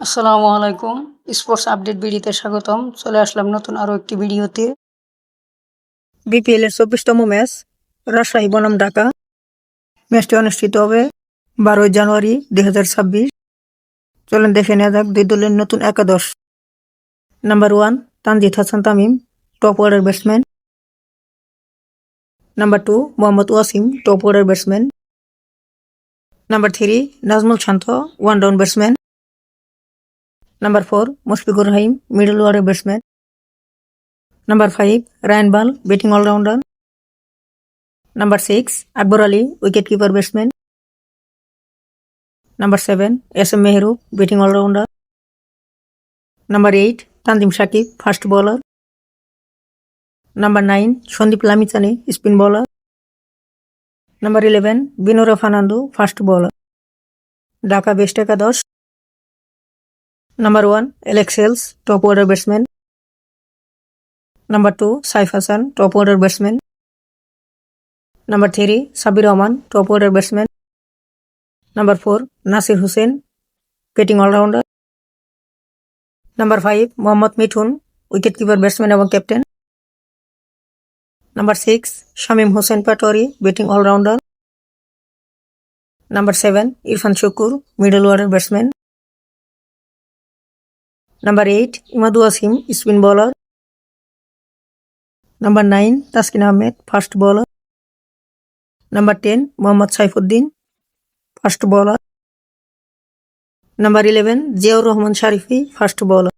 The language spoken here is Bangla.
আসসালামু আলাইকুম। স্পোর্টস আপডেট ভিডিওতে স্বাগতম। চলে আসলাম নতুন আরও একটি ভিডিওতে। বিপিএল এর চব্বিশতম ম্যাচ, রাজশাহী, বনাম, ঢাকা। ম্যাচটি অনুষ্ঠিত হবে বারোই জানুয়ারি দুই হাজার ছাব্বিশ। চলেন দেখে নেওয়া যাক দুই দলের নতুন একাদশ। Number one, Tanzid Hasan Tamim, top order batsman. Number two, Mohammad Wasim, top order batsman. Number three, Najmul Shanto, one down batsman. Number four Mushfiqur Rahim middle order batsman number five Ryan Burl batting allrounder number six Akbar Ali wicket keeper batsman number seven S M মেহরু batting allrounder number eight Tanzim Sakib fast bowler number nine Sandeep Lamichhane spin bowler number eleven Binura Fernando fast bowler Dhaka best একাদশ number one Alex Hales top order batsman number two Saif Hasan top order batsman number three Sabbir Rahman top order batsman number four Nasir Hossain batting allrounder number five Mohammad Mithun wicket keeper batsman এবং captain number six Shamim Hossain Patwari batting allrounder number seven Irfan Sukkur middle order batsman number eight Imad Wasim spin bowler number nine Taskin Ahmed fast bowler number ten Mohammad Saifuddin fast bowler number eleven Ziaur Rahman Sharifi fast bowler